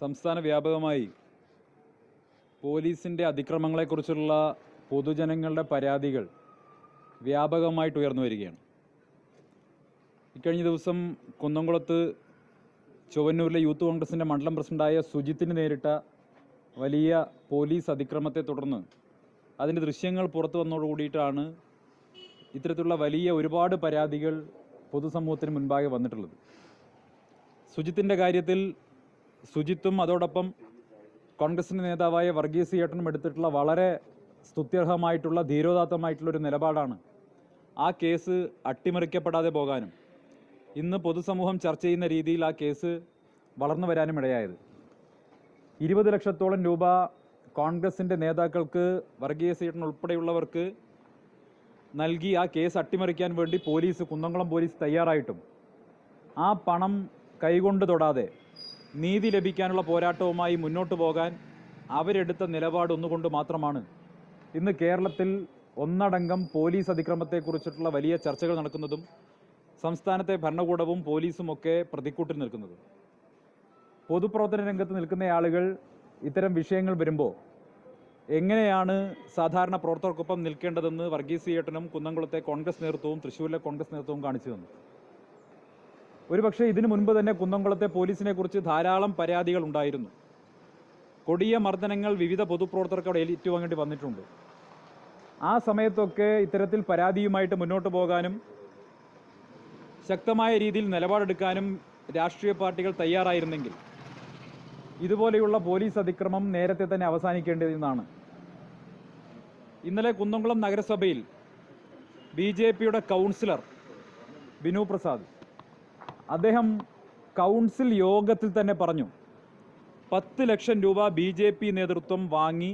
സംസ്ഥാന വ്യാപകമായി പോലീസിന്റെ അതിക്രമങ്ങളെക്കുറിച്ചുള്ള പൊതുജനങ്ങളുടെ പരാതികൾ വ്യാപകമായിട്ട് ഉയർന്നു വരികയാണ്. ഇക്കഴിഞ്ഞ ദിവസം കുന്നംകുളത്ത് ചുവന്നൂരിലെ യൂത്ത് കോൺഗ്രസിന്റെ മണ്ഡലം പ്രസിഡന്റായ സുജിത്തിന് നേരിട്ട വലിയ പോലീസ് അതിക്രമത്തെ തുടർന്ന് അതിന്റെ ദൃശ്യങ്ങൾ പുറത്തു വന്നതോടുകൂടിയിട്ടാണ് ഇത്തരത്തിലുള്ള വലിയ ഒരുപാട് പരാതികൾ പൊതുസമൂഹത്തിന് മുൻപാകെ വന്നിട്ടുള്ളത്. സുജിത്തിന്റെ കാര്യത്തിൽ സുജിത്തും അതോടൊപ്പം കോൺഗ്രസിന്റെ നേതാവായ വർഗീസ് ചേട്ടനും എടുത്തിട്ടുള്ള വളരെ സ്തുത്യർഹമായിട്ടുള്ള ധീരോദാത്തമായിട്ടുള്ള ഒരു നിലപാടാണ് ആ കേസ് അട്ടിമറിക്കപ്പെടാതെ പോകാനും ഇന്ന് പൊതുസമൂഹം ചർച്ച ചെയ്യുന്ന രീതിയിൽ ആ കേസ് വളർന്നു വരാനും ഇടയായത്. ഇരുപത് ലക്ഷത്തോളം രൂപ കോൺഗ്രസിന്റെ നേതാക്കൾക്ക് വർഗീസ് ഏട്ടൻ ഉൾപ്പെടെയുള്ളവർക്ക് നൽകി ആ കേസ് അട്ടിമറിക്കാൻ വേണ്ടി പോലീസ് കുന്നംകുളം പോലീസ് തയ്യാറായിട്ടും ആ പണം കൈകൊണ്ട് തൊടാതെ നീതി ലഭിക്കാനുള്ള പോരാട്ടവുമായി മുന്നോട്ട് പോകാൻ അവരെടുത്ത നിലപാട് ഒന്നുകൊണ്ട് മാത്രമാണ്. ഇന്ന് കേരളത്തിൽ ഒന്നടങ്കം പോലീസ് അതിക്രമത്തെക്കുറിച്ചിട്ടുള്ള വലിയ ചർച്ചകൾ നടക്കുന്നതും സംസ്ഥാനത്തെ ഭരണകൂടവും പോലീസും ഒക്കെ പ്രതിക്കൂട്ടിൽ നിൽക്കുന്നതും. പൊതുപ്രവർത്തന രംഗത്ത് നിൽക്കുന്ന ആളുകൾ ഇത്തരം വിഷയങ്ങൾ വരുമ്പോൾ എങ്ങനെയാണ് സാധാരണ പ്രവർത്തകർക്കൊപ്പം നിൽക്കേണ്ടതെന്ന് വർഗീസ് ചേട്ടനും കുന്നംകുളത്തെ കോൺഗ്രസ് നേതൃത്വവും തൃശ്ശൂരിലെ കോൺഗ്രസ് നേതൃത്വവും കാണിച്ചു തന്നു. ഒരുപക്ഷെ ഇതിനു മുൻപ് തന്നെ കുന്നംകുളത്തെ പോലീസിനെ കുറിച്ച് ധാരാളം പരാതികൾ ഉണ്ടായിരുന്നു. കൊടിയ മർദ്ദനങ്ങൾ വിവിധ പൊതുപ്രവർത്തകർക്ക് അവിടെ ഏറ്റുവാങ്ങേണ്ടി വന്നിട്ടുണ്ട്. ആ സമയത്തൊക്കെ ഇത്തരത്തിൽ പരാതിയുമായിട്ട് മുന്നോട്ട് പോകാനും ശക്തമായ രീതിയിൽ നിലപാടെടുക്കാനും രാഷ്ട്രീയ പാർട്ടികൾ തയ്യാറായിരുന്നെങ്കിൽ ഇതുപോലെയുള്ള പോലീസ് അതിക്രമം നേരത്തെ തന്നെ അവസാനിക്കേണ്ടതെന്നാണ് ഇന്നലെ കുന്നംകുളം നഗരസഭയിൽ ബി ജെ പിയുടെ കൗൺസിലർ ബിനു പ്രസാദ് അദ്ദേഹം കൗൺസിൽ യോഗത്തിൽ തന്നെ പറഞ്ഞു പത്ത് ലക്ഷം രൂപ ബി ജെ പി നേതൃത്വം വാങ്ങി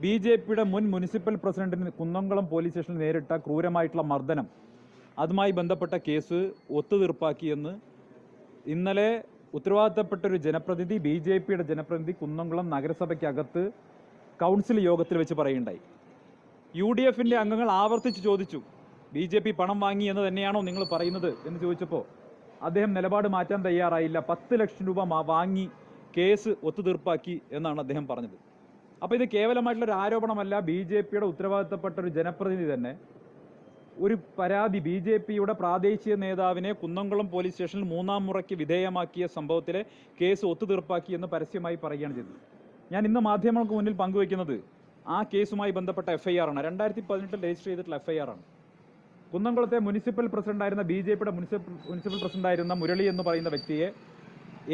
ബി ജെ പിയുടെ മുൻ മുനിസിപ്പൽ പ്രസിഡന്റിന് കുന്നംകുളം പോലീസ് സ്റ്റേഷനിൽ നേരിട്ട ക്രൂരമായിട്ടുള്ള മർദ്ദനം അതുമായി ബന്ധപ്പെട്ട കേസ് ഒത്തുതീർപ്പാക്കിയെന്ന് ഇന്നലെ ഉത്തരവാദിത്തപ്പെട്ട ഒരു ജനപ്രതിനിധി ബി ജെ പിയുടെ ജനപ്രതിനിധി കുന്നംകുളം നഗരസഭയ്ക്കകത്ത് കൗൺസിൽ യോഗത്തിൽ വെച്ച് പറയുണ്ടായി യു ഡി എഫിന്റെ അംഗങ്ങൾ ആവർത്തിച്ച് ചോദിച്ചു ബി ജെ പി പണം വാങ്ങി എന്ന് തന്നെയാണോ നിങ്ങൾ പറയുന്നത്? എന്ന് ചോദിച്ചപ്പോൾ അദ്ദേഹം നിലപാട് മാറ്റാൻ തയ്യാറായില്ല. പത്ത് ലക്ഷം രൂപ വാങ്ങി കേസ് ഒത്തുതീർപ്പാക്കി എന്നാണ് അദ്ദേഹം പറഞ്ഞത്. അപ്പോൾ ഇത് കേവലമായിട്ടുള്ള ഒരു ആരോപണമല്ല. ബി ജെ പിയുടെ ഉത്തരവാദിത്തപ്പെട്ട ഒരു ജനപ്രതിനിധി തന്നെ ഒരു പരാതി ബി ജെ പിയുടെ പ്രാദേശിക നേതാവിനെ കുന്നംകുളം പോലീസ് സ്റ്റേഷനിൽ മൂന്നാം മുറയ്ക്ക് വിധേയമാക്കിയ സംഭവത്തിലെ കേസ് ഒത്തുതീർപ്പാക്കി എന്ന് പരസ്യമായി പറയുകയാണ് ചെയ്തത്. ഞാൻ ഇന്ന് മാധ്യമങ്ങൾക്ക് മുന്നിൽ പങ്കുവയ്ക്കുന്നത് ആ കേസുമായി ബന്ധപ്പെട്ട എഫ് ഐ ആർ ആണ്. രണ്ടായിരത്തി പതിനെട്ടിൽ രജിസ്റ്റർ ചെയ്തിട്ടുള്ള എഫ് ഐ ആർ ആണ്. കുന്നംകുളത്തെ മുനിസിപ്പൽ പ്രസിഡന്റായിരുന്ന ബി ജെ പിയുടെ മുനിസിപ്പൽ മുനിസിപ്പൽ പ്രസിഡന്റായിരുന്ന മുരളി എന്ന് പറയുന്ന വ്യക്തിയെ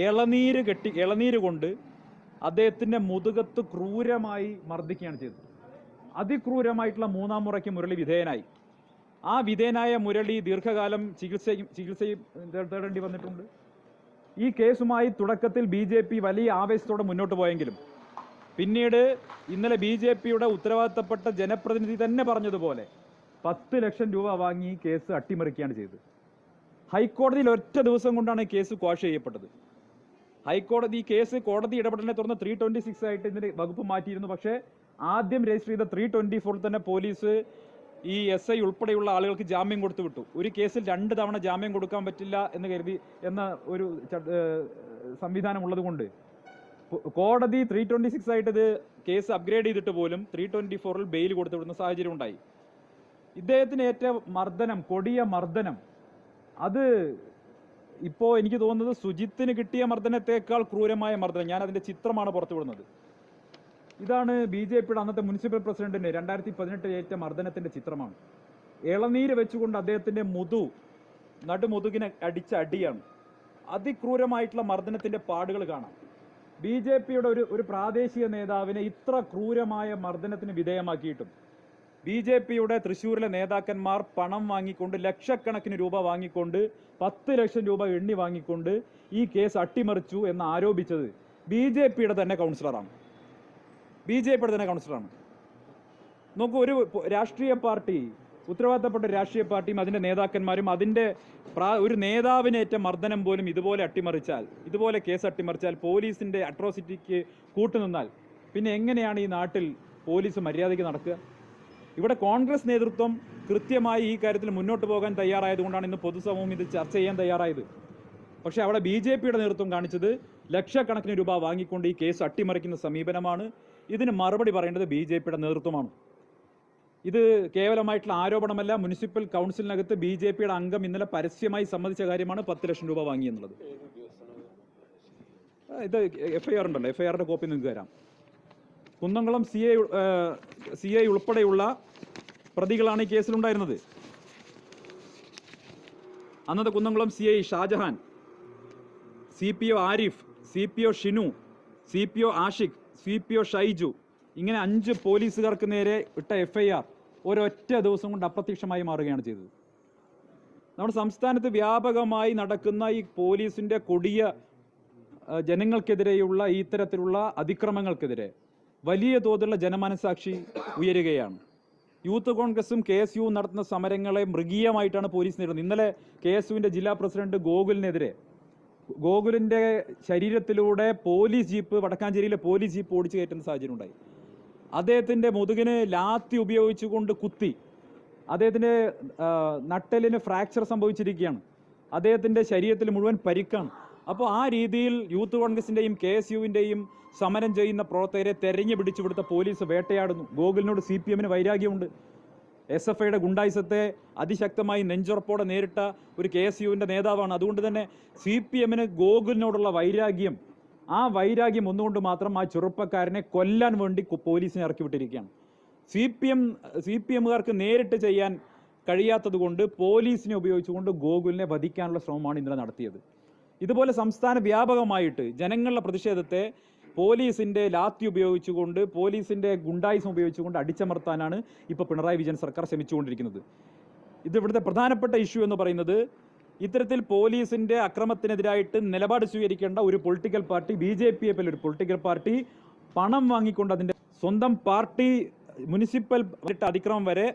ഇളനീര് കെട്ടി ഇളനീര് കൊണ്ട് അദ്ദേഹത്തിന്റെ മുതുകത്ത് ക്രൂരമായി മർദ്ദിക്കുകയാണ് ചെയ്തത്. അതിക്രൂരമായിട്ടുള്ള മൂന്നാം മുറയ്ക്ക് മുരളി വിധേയനായി. ആ വിധേയനായ മുരളി ദീർഘകാലം ചികിത്സയും ചികിത്സയും തേടേണ്ടി വന്നിട്ടുണ്ട്. ഈ കേസുമായി തുടക്കത്തിൽ ബി ജെ പി വലിയ ആവേശത്തോടെ മുന്നോട്ട് പോയെങ്കിലും പിന്നീട് ഇന്നലെ ബി ജെ പിയുടെ ഉത്തരവാദിത്തപ്പെട്ട ജനപ്രതിനിധി തന്നെ പറഞ്ഞതുപോലെ പത്ത് ലക്ഷം രൂപ വാങ്ങി കേസ് അട്ടിമറിക്കുകയാണ് ചെയ്തത്. ഹൈക്കോടതിയിൽ ഒറ്റ ദിവസം കൊണ്ടാണ് കേസ് ക്വാഷ് ചെയ്യപ്പെട്ടത്. ഹൈക്കോടതി കേസ് കോടതി ഇടപെടലിനെ തുടർന്ന് ത്രീ ട്വന്റി സിക്സ് ആയിട്ട് ഇതിന്റെ വകുപ്പ് മാറ്റിയിരുന്നു. പക്ഷേ ആദ്യം രജിസ്റ്റർ ചെയ്ത ത്രീ ട്വന്റി ഫോറിൽ തന്നെ പോലീസ് ഈ എസ് ഐ ഉൾപ്പെടെയുള്ള ആളുകൾക്ക് ജാമ്യം കൊടുത്തു വിട്ടു. ഒരു കേസിൽ രണ്ട് തവണ ജാമ്യം കൊടുക്കാൻ പറ്റില്ല എന്ന് കരുതി എന്ന ഒരു സംവിധാനം ഉള്ളതുകൊണ്ട് കോടതി ത്രീ ട്വന്റി സിക്സ് ആയിട്ട് ഇത് കേസ് അപ്ഗ്രേഡ് ചെയ്തിട്ട് പോലും ത്രീ ട്വന്റി ഫോറിൽ ബെയിൽ കൊടുത്തു വിടുന്ന സാഹചര്യം ഉണ്ടായി. ഇദ്ദേഹത്തിന് ഏറ്റ മർദ്ദനം കൊടിയ മർദ്ദനം. അത് ഇപ്പോൾ എനിക്ക് തോന്നുന്നത് സുജിത്തിന് കിട്ടിയ മർദ്ദനത്തെക്കാൾ ക്രൂരമായ മർദ്ദനം. ഞാൻ അതിന്റെ ചിത്രമാണ് പുറത്തുവിടുന്നത്. ഇതാണ് ബി ജെ പിയുടെ അന്നത്തെ മുനിസിപ്പൽ പ്രസിഡന്റിന് രണ്ടായിരത്തി പതിനെട്ടിൽ ഏറ്റ മർദ്ദനത്തിന്റെ ചിത്രമാണ്. ഇളനീര് വെച്ചുകൊണ്ട് അദ്ദേഹത്തിന്റെ മുതു നടുമുതുകിനെ അടിച്ച അടിയാണ്. അതിക്രൂരമായിട്ടുള്ള മർദ്ദനത്തിന്റെ പാടുകൾ കാണാം. ബി ജെ പിയുടെ ഒരു ഒരു പ്രാദേശിക നേതാവിനെ ഇത്ര ക്രൂരമായ മർദ്ദനത്തിന് വിധേയമാക്കിയിട്ടും ബി ജെ പിയുടെ തൃശ്ശൂരിലെ നേതാക്കന്മാർ പണം വാങ്ങിക്കൊണ്ട് ലക്ഷക്കണക്കിന് രൂപ വാങ്ങിക്കൊണ്ട് പത്ത് ലക്ഷം രൂപ എണ്ണി വാങ്ങിക്കൊണ്ട് ഈ കേസ് അട്ടിമറിച്ചു എന്ന് ആരോപിച്ചത് ബി ജെ പിയുടെ തന്നെ കൗൺസിലറാണ്. ബി ജെ പിയുടെ തന്നെ കൗൺസിലറാണ്. നോക്കൂ ഒരു രാഷ്ട്രീയ പാർട്ടി ഉത്തരവാദിത്തപ്പെട്ട രാഷ്ട്രീയ പാർട്ടിയും അതിന്റെ നേതാക്കന്മാരും അതിന്റെ ഒരു നേതാവിനേറ്റ മർദ്ദനം പോലും ഇതുപോലെ അട്ടിമറിച്ചാൽ ഇതുപോലെ കേസ് അട്ടിമറിച്ചാൽ പോലീസിന്റെ അട്രോസിറ്റിക്ക് കൂട്ടുനിന്നാൽ പിന്നെ എങ്ങനെയാണ് ഈ നാട്ടിൽ പോലീസ് മര്യാദയ്ക്ക് നടക്കുക? ഇവിടെ കോൺഗ്രസ് നേതൃത്വം കൃത്യമായി ഈ കാര്യത്തിൽ മുന്നോട്ട് പോകാൻ തയ്യാറായതുകൊണ്ടാണ് ഇന്ന് പൊതുസമൂഹം ഇത് ചർച്ച ചെയ്യാൻ തയ്യാറായത്. പക്ഷെ അവിടെ ബി ജെ പിയുടെ നേതൃത്വം കാണിച്ചത് ലക്ഷക്കണക്കിന് രൂപ വാങ്ങിക്കൊണ്ട് ഈ കേസ് അട്ടിമറിക്കുന്ന സമീപനമാണ്. ഇതിന് മറുപടി പറയേണ്ടത് ബി ജെ പിയുടെ നേതൃത്വമാണ്. ഇത് കേവലമായിട്ടുള്ള ആരോപണമല്ല മുനിസിപ്പൽ കൗൺസിലിനകത്ത് ബി ജെ പിയുടെ അംഗം ഇന്നലെ പരസ്യമായി സമ്മതിച്ച കാര്യമാണ് പത്ത് ലക്ഷം രൂപ വാങ്ങിയെന്നുള്ളത്. ഇത് എഫ് ഐ ആർ ഉണ്ടല്ലോ എഫ് ഐ ആറിന്റെ കോപ്പി നിങ്ങൾക്ക് തരാം. Kunnamkulam C I C I ഉൾപ്പെടെയുള്ള പ്രതികളാണ് ഈ കേസിലുണ്ടായിരുന്നത്. അന്നത്തെ Kunnamkulam C I Shajahan C P O Arif C P O Shinu C P O Ashiq C P O Shaiju ഇങ്ങനെ അഞ്ച് പോലീസുകാർക്ക് നേരെ ഇട്ട എഫ് ഐ ആർ ഒരൊറ്റ ദിവസം കൊണ്ട് അപ്രത്യക്ഷമായി മാറുകയാണ് ചെയ്തത്. നമ്മുടെ സംസ്ഥാനത്ത് വ്യാപകമായി നടക്കുന്ന ഈ പോലീസിന്റെ കൊടിയ ജനങ്ങൾക്കെതിരെയുള്ള ഇത്തരത്തിലുള്ള അതിക്രമങ്ങൾക്കെതിരെ വലിയ തോതിലുള്ള ജനമനസാക്ഷി ഉയരുകയാണ്. യൂത്ത് കോൺഗ്രസും കെ എസ് യുവും നടത്തുന്ന സമരങ്ങളെ മൃഗീയമായിട്ടാണ് പോലീസ് നേരിടുന്നത്. ഇന്നലെ കെ എസ് യുവിന്റെ ജില്ലാ പ്രസിഡന്റ് ഗോകുലിനെതിരെ ഗോകുലിന്റെ ശരീരത്തിലൂടെ പോലീസ് ജീപ്പ് വടക്കാഞ്ചേരിയിലെ പോലീസ് ജീപ്പ് ഓടിച്ചു കയറ്റുന്ന സാഹചര്യം ഉണ്ടായി. അദ്ദേഹത്തിന്റെ മുതുകിന് ലാത്തി ഉപയോഗിച്ചുകൊണ്ട് കുത്തി. അദ്ദേഹത്തിന്റെ നട്ടലിന് ഫ്രാക്ചർ സംഭവിച്ചിരിക്കുകയാണ്. അദ്ദേഹത്തിന്റെ ശരീരത്തിൽ മുഴുവൻ പരിക്കാണ്. അപ്പോൾ ആ രീതിയിൽ യൂത്ത് കോൺഗ്രസിന്റെയും കെ എസ് യുവിന്റെയും സമരം ചെയ്യുന്ന പ്രവർത്തകരെ തെരഞ്ഞു പിടിച്ചുവിടുത്ത പോലീസ് വേട്ടയാടുന്നു. ഗോകുലിനോട് സി പി എമ്മിന് വൈരാഗ്യമുണ്ട്. എസ് എഫ് ഐയുടെ ഗുണ്ടായിസത്തെ അതിശക്തമായി നെഞ്ചുറപ്പോടെ നേരിട്ട ഒരു കെ എസ് യുവിന്റെ നേതാവാണ്. അതുകൊണ്ട് തന്നെ സി പി എമ്മിന് ഗോകുലിനോടുള്ള വൈരാഗ്യം ആ വൈരാഗ്യം ഒന്നുകൊണ്ട് മാത്രം ആ ചെറുപ്പക്കാരനെ കൊല്ലാൻ വേണ്ടി പോലീസിനെ ഇറക്കി വിട്ടിരിക്കുകയാണ് C P M C P എമ്മുകാർക്ക് നേരിട്ട് ചെയ്യാൻ കഴിയാത്തത് കൊണ്ട് പോലീസിനെ ഉപയോഗിച്ചുകൊണ്ട് ഗോകുലിനെ വധിക്കാനുള്ള ശ്രമമാണ് ഇന്നലെ നടത്തിയത്. ഇതുപോലെ സംസ്ഥാന വ്യാപകമായിട്ട് ജനങ്ങളുടെ പ്രതിഷേധത്തെ പോലീസിന്റെ ലാത്തി ഉപയോഗിച്ചുകൊണ്ട് പോലീസിന്റെ ഗുണ്ടായിസം ഉപയോഗിച്ചുകൊണ്ട് അടിച്ചമർത്താനാണ് ഇപ്പോൾ പിണറായി വിജയൻ സർക്കാർ ശ്രമിച്ചുകൊണ്ടിരിക്കുന്നത്. ഇത് ഇവിടുത്തെ പ്രധാനപ്പെട്ട ഇഷ്യൂ എന്ന് പറയുന്നത് ഇത്തരത്തിൽ പോലീസിന്റെ അക്രമത്തിനെതിരായിട്ട് നിലപാട് സ്വീകരിക്കേണ്ട ഒരു പൊളിറ്റിക്കൽ പാർട്ടി ബി ജെ പോലെ ഒരു പൊളിറ്റിക്കൽ പാർട്ടി പണം വാങ്ങിക്കൊണ്ട് അതിന്റെ സ്വന്തം പാർട്ടി മുനിസിപ്പൽ അതിക്രമം വരെ